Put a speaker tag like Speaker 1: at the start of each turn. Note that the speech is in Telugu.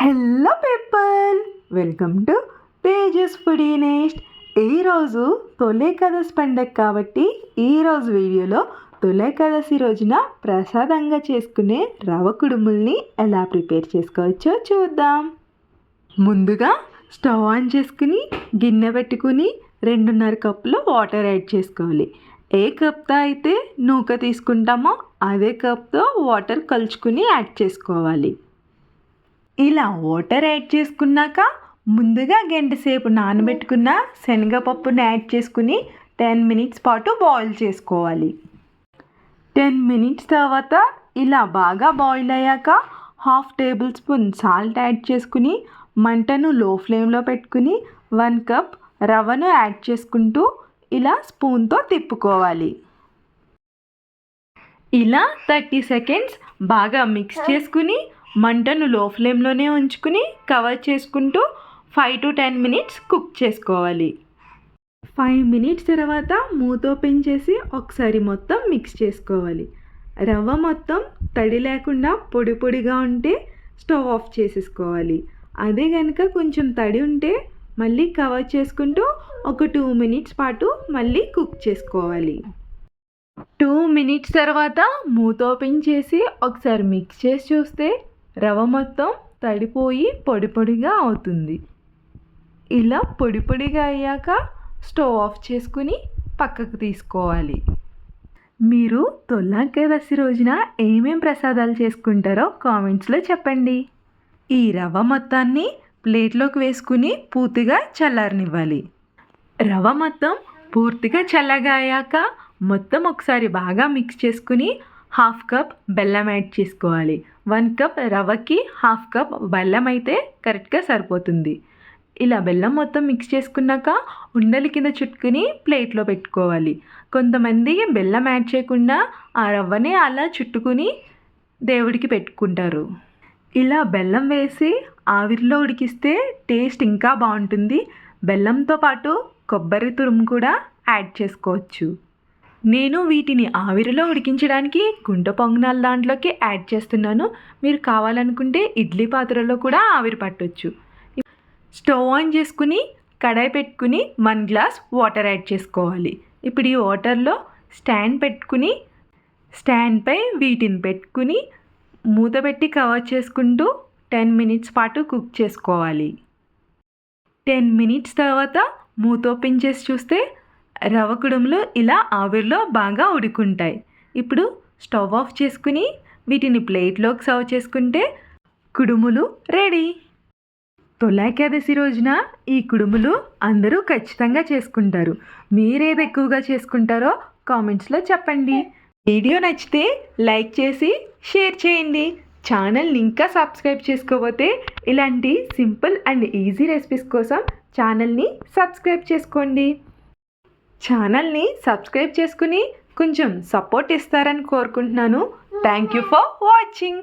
Speaker 1: Hello people! Welcome to Tejas foodie next ఈరోజు తొలేకాదశి పండగ కాబట్టి ఈరోజు వీడియోలో తొలేకాదశి రోజున ప్రసాదంగా చేసుకునే రవ కుడుముల్ని ఎలా ప్రిపేర్ చేసుకోవచ్చో చూద్దాం. ముందుగా స్టవ్ ఆన్ చేసుకుని గిన్నె పెట్టుకుని రెండున్నర కప్పులో వాటర్ యాడ్ చేసుకోవాలి. ఏ కప్తో అయితే నూక తీసుకుంటామో అదే కప్తో వాటర్ కలుచుకుని యాడ్ చేసుకోవాలి. ఇలా వాటర్ యాడ్ చేసుకున్నాక ముందుగా గంట సేపు నానబెట్టుకున్న శనగపప్పుని యాడ్ చేసుకుని టెన్ మినిట్స్ పాటు బాయిల్ చేసుకోవాలి. టెన్ మినిట్స్ తర్వాత ఇలా బాగా బాయిల్ అయ్యాక half tablespoon salt add చేసుకుని మంటను లో ఫ్లేమ్లో పెట్టుకుని వన్ కప్ రవ్వను యాడ్ చేసుకుంటూ ఇలా స్పూన్తో తిప్పుకోవాలి. ఇలా థర్టీ సెకండ్స్ బాగా మిక్స్ చేసుకుని మంటను లో ఫ్లేమ్లోనే ఉంచుకుని కవర్ చేసుకుంటూ five to ten minutes cook చేసుకోవాలి. ఫైవ్ మినిట్స్ తర్వాత మూత ఓపెన్ చేసి ఒకసారి మొత్తం మిక్స్ చేసుకోవాలి. రవ్వ మొత్తం తడి లేకుండా పొడి పొడిగా ఉంటే స్టవ్ ఆఫ్ చేసేసుకోవాలి. అదే కనుక కొంచెం తడి ఉంటే మళ్ళీ కవర్ చేసుకుంటూ ఒక టూ మినిట్స్ పాటు మళ్ళీ కుక్ చేసుకోవాలి. టూ మినిట్స్ తర్వాత మూత ఓపెన్ చేసి ఒకసారి మిక్స్ చేసి చూస్తే రవ మొత్తం తడిపోయి పొడి పొడిగా అవుతుంది. ఇలా పొడి పొడిగా అయ్యాక స్టవ్ ఆఫ్ చేసుకుని పక్కకు తీసుకోవాలి. మీరు తొల్లాకేదశి రోజున ఏమేం ప్రసాదాలు చేసుకుంటారో కామెంట్స్లో చెప్పండి. ఈ రవ మొత్తాన్ని ప్లేట్లోకి వేసుకుని పూర్తిగా చల్లారనివ్వాలి. రవ మొత్తం పూర్తిగా చల్లగా అయ్యాక మొత్తం ఒకసారి బాగా మిక్స్ చేసుకుని హాఫ్ కప్ బెల్లం యాడ్ చేసుకోవాలి. వన్ కప్ రవ్వకి హాఫ్ కప్ బెల్లం అయితే కరెక్ట్గా సరిపోతుంది. ఇలా బెల్లం మొత్తం మిక్స్ చేసుకున్నాక ఉండలి కింద చుట్టుకుని ప్లేట్లో పెట్టుకోవాలి. కొంతమంది బెల్లం యాడ్ చేయకుండా ఆ రవ్వనే అలా చుట్టుకుని దేవుడికి పెట్టుకుంటారు. ఇలా బెల్లం వేసి ఆవిరిలో ఉడికిస్తే టేస్ట్ ఇంకా బాగుంటుంది. బెల్లంతో పాటు కొబ్బరి తురుము కూడా యాడ్ చేసుకోవచ్చు. నేను వీటిని ఆవిరిలో ఉడికించడానికి గుంట పొంగనాల దాంట్లోకి యాడ్ చేస్తున్నాను. మీరు కావాలనుకుంటే ఇడ్లీ పాత్రలో కూడా ఆవిరి పట్టొచ్చు. స్టవ్ ఆన్ చేసుకుని కడాయి పెట్టుకుని వన్ గ్లాస్ వాటర్ యాడ్ చేసుకోవాలి. ఇప్పుడు ఈ వాటర్లో స్టాండ్ పెట్టుకుని స్టాండ్పై వీటిని పెట్టుకుని మూత పెట్టి కవర్ చేసుకుంటూ టెన్ మినిట్స్ పాటు కుక్ చేసుకోవాలి. టెన్ మినిట్స్ తర్వాత మూత ఓపెన్ చేసి చూస్తే రవ్వ కుడుములు ఇలా ఆవిరిలో బాగా ఉడుకుంటాయి. ఇప్పుడు స్టవ్ ఆఫ్ చేసుకుని వీటిని ప్లేట్లోకి సర్వ్ చేసుకుంటే కుడుములు రెడీ. తొలాకేదశి రోజున ఈ కుడుములు అందరూ ఖచ్చితంగా చేసుకుంటారు. మీరేది ఎక్కువగా చేసుకుంటారో కామెంట్స్లో చెప్పండి. వీడియో నచ్చితే లైక్ చేసి షేర్ చేయండి. ఛానల్ని ఇంకా సబ్స్క్రైబ్ చేసుకోకపోతే ఇలాంటి సింపుల్ అండ్ ఈజీ రెసిపీస్ కోసం ఛానల్ని సబ్స్క్రైబ్ చేసుకోండి. ఛానల్ని సబ్స్క్రైబ్ చేసుకుని కొంచెం సపోర్ట్ ఇస్తారని కోరుకుంటున్నాను. Thank you for watching